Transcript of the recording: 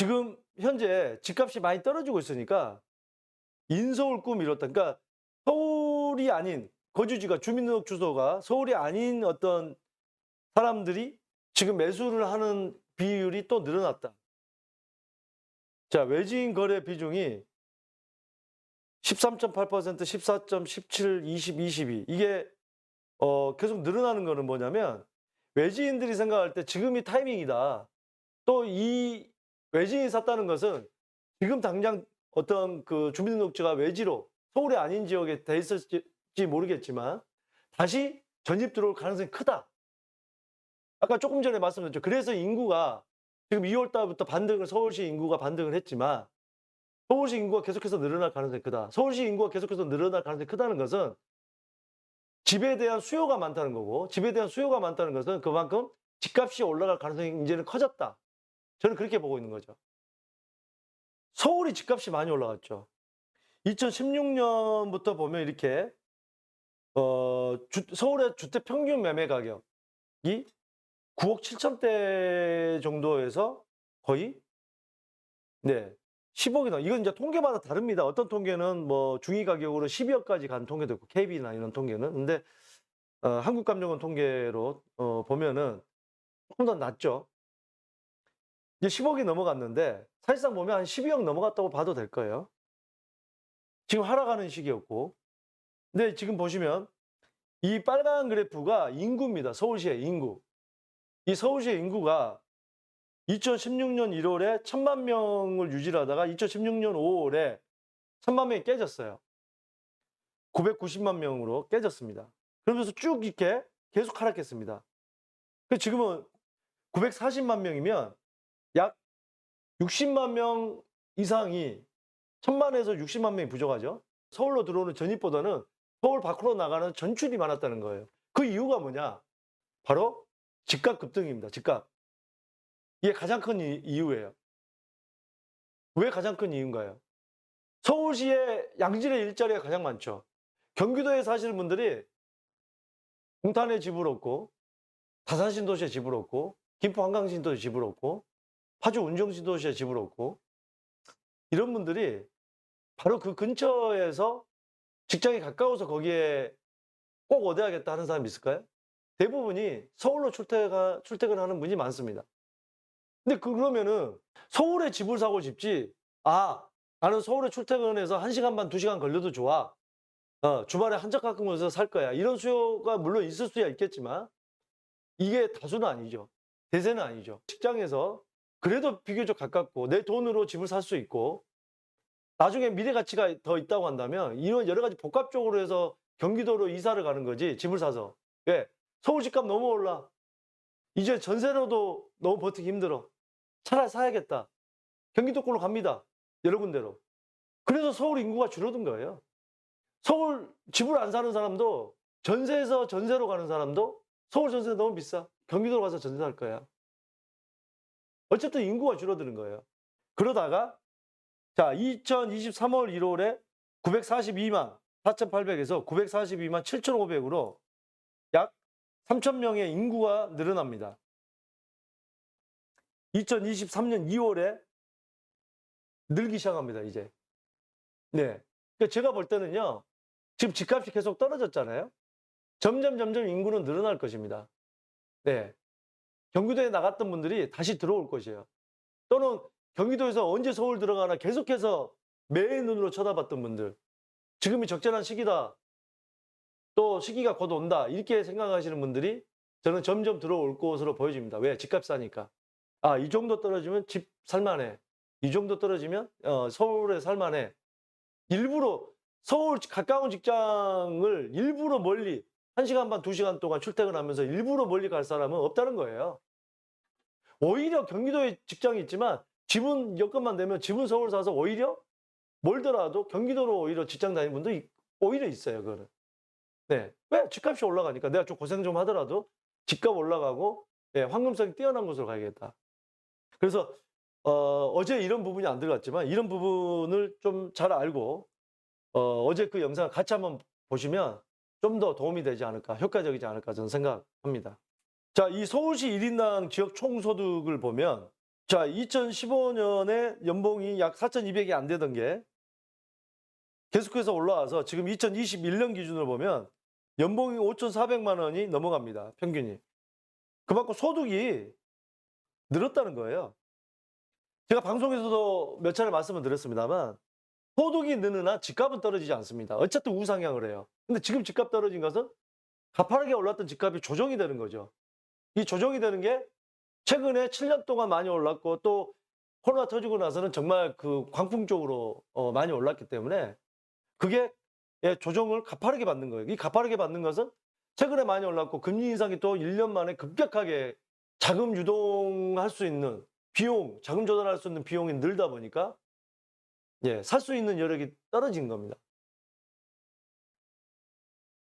지금 현재 집값이 많이 떨어지고 있으니까 인서울 꿈 이뤘다. 그러니까 서울이 아닌 거주지가 주민등록 주소가 서울이 아닌 어떤 사람들이 지금 매수를 하는 비율이 또 늘어났다. 자, 외지인 거래 비중이 13.8%, 14.17, 20, 22. 이게 어, 계속 늘어나는 거는 뭐냐면 외지인들이 생각할 때 지금이 타이밍이다. 또 이 외지인이 샀다는 것은 지금 당장 어떤 그 주민등록지가 외지로 서울이 아닌 지역에 돼 있을지 모르겠지만 다시 전입 들어올 가능성이 크다. 아까 조금 전에 말씀드렸죠. 그래서 인구가 지금 2월 달부터 반등을 서울시 인구가 반등을 했지만 서울시 인구가 계속해서 늘어날 가능성이 크다. 서울시 인구가 계속해서 늘어날 가능성이 크다는 것은 집에 대한 수요가 많다는 거고 집에 대한 수요가 많다는 것은 그만큼 집값이 올라갈 가능성이 이제는 커졌다. 저는 그렇게 보고 있는 거죠. 서울이 집값이 많이 올라갔죠. 2016년부터 보면 이렇게 어, 주- 서울의 주택 평균 매매 가격이 9억 7천대 정도에서 거의 네 10억이 넘. 이건 이제 통계마다 다릅니다. 어떤 통계는 뭐 중위 가격으로 12억까지 간 통계도 있고 KB나 이런 통계는 근데 어, 한국감정원 통계로 어, 보면은 조금 더 낮죠. 이제 10억이 넘어갔는데 사실상 보면 한 12억 넘어갔다고 봐도 될 거예요. 지금 하락하는 시기였고. 근데 지금 보시면 이 빨간 그래프가 인구입니다. 서울시의 인구. 이 서울시의 인구가 2016년 1월에 천만 명을 유지하다가 2016년 5월에 천만 명이 깨졌어요. 990만 명으로 깨졌습니다. 그러면서 쭉 이렇게 계속 하락했습니다. 그 지금은 940만 명이면 약 60만 명 이상이 천만에서 60만 명이 부족하죠. 서울로 들어오는 전입보다는 서울 밖으로 나가는 전출이 많았다는 거예요. 그 이유가 뭐냐? 바로 집값 급등입니다. 집값. 이게 가장 큰 이- 이유예요. 왜 가장 큰 이유인가요? 서울시에 양질의 일자리가 가장 많죠. 경기도에 사시는 분들이 공탄에 집을 얻고 다산 신도시에 집을 얻고 김포 한강 신도시에 집을 얻고 파주 운정신도시에 집을 얻고 이런 분들이 바로 그 근처에서 직장이 가까워서 거기에 꼭 얻어야겠다 하는 사람이 있을까요? 대부분이 서울로 출퇴가, 출퇴근하는 분이 많습니다. 근데 그- 그러면은 서울에 집을 사고 싶지, 아, 나는 서울에 출퇴근해서 1시간 반, 2시간 걸려도 좋아. 어, 주말에 한적 가끔 가서 살 거야. 이런 수요가 물론 있을 수야 있겠지만, 이게 다수는 아니죠. 대세는 아니죠. 직장에서 그래도 비교적 가깝고, 내 돈으로 집을 살 수 있고, 나중에 미래 가치가 더 있다고 한다면, 이런 여러 가지 복합적으로 해서 경기도로 이사를 가는 거지, 집을 사서. 왜? 서울 집값 너무 올라. 이제 전세로도 너무 버티기 힘들어. 차라리 사야겠다. 경기도권으로 갑니다. 여러 군데로. 그래서 서울 인구가 줄어든 거예요. 서울 집을 안 사는 사람도 전세에서 전세로 가는 사람도 서울 전세 너무 비싸. 경기도로 가서 전세 살 거야. 어쨌든 인구가 줄어드는 거예요. 그러다가 자 2023월 1월에 942만 4,800에서 942만 7,500으로 약 3,000명의 인구가 늘어납니다. 2023년 2월에 늘기 시작합니다, 이제. 네. 그러니까 제가 볼 때는요, 지금 집값이 계속 떨어졌잖아요. 점점, 점점 인구는 늘어날 것입니다. 네. 경기도에 나갔던 분들이 다시 들어올 것이에요. 또는 경기도에서 언제 서울 들어가나 계속해서 매의 눈으로 쳐다봤던 분들. 지금이 적절한 시기다. 또 시기가 곧 온다. 이렇게 생각하시는 분들이 저는 점점 들어올 것으로 보여집니다. 왜? 집값 싸니까. 아, 이 정도 떨어지면 집 살만해. 이 정도 떨어지면 어, 서울에 살만해. 일부러 서울 가까운 직장을 일부러 멀리 1시간 반, 2시간 동안 출퇴근하면서 일부러 멀리 갈 사람은 없다는 거예요. 오히려 경기도에 직장이 있지만 집은 여건만 되면 집은 서울 사서 오히려 멀더라도 경기도로 오히려 직장 다니는 분도 이- 오히려 있어요, 그거는. 네. 왜? 집값이 올라가니까 내가 좀 고생 좀 하더라도 집값 올라가고 예, 황금성이 뛰어난 곳으로 가야겠다. 그래서 어, 제 이런 부분이 안 들어갔지만 이런 부분을 좀 잘 알고 어, 어제 그 영상을 같이 한번 보시면 좀 더 도움이 되지 않을까, 효과적이지 않을까 저는 생각합니다. 자, 이 서울시 1인당 지역 총소득을 보면 자, 2015년에 연봉이 약 4,200이 안 되던 게 계속해서 올라와서 지금 2021년 기준으로 보면 연봉이 5,400만 원이 넘어갑니다. 평균이. 그만큼 소득이 늘었다는 거예요. 제가 방송에서도 몇 차례 말씀을 드렸습니다만 소득이 느느나 집값은 떨어지지 않습니다. 어쨌든 우상향을 해요. 근데 지금 집값 떨어진 것은 가파르게 올랐던 집값이 조정이 되는 거죠. 이 조정이 되는 게 최근에 7년 동안 많이 올랐고 또 코로나 터지고 나서는 정말 그 광풍적으로 어, 많이 올랐기 때문에 그게 예, 조정을 가파르게 받는 거예요. 이 가파르게 받는 것은 최근에 많이 올랐고 금리 인상이 또 1년 만에 급격하게 자금 유동할 수 있는 비용, 자금 조달할 수 있는 비용이 늘다 보니까 예, 살 수 있는 여력이 떨어진 겁니다.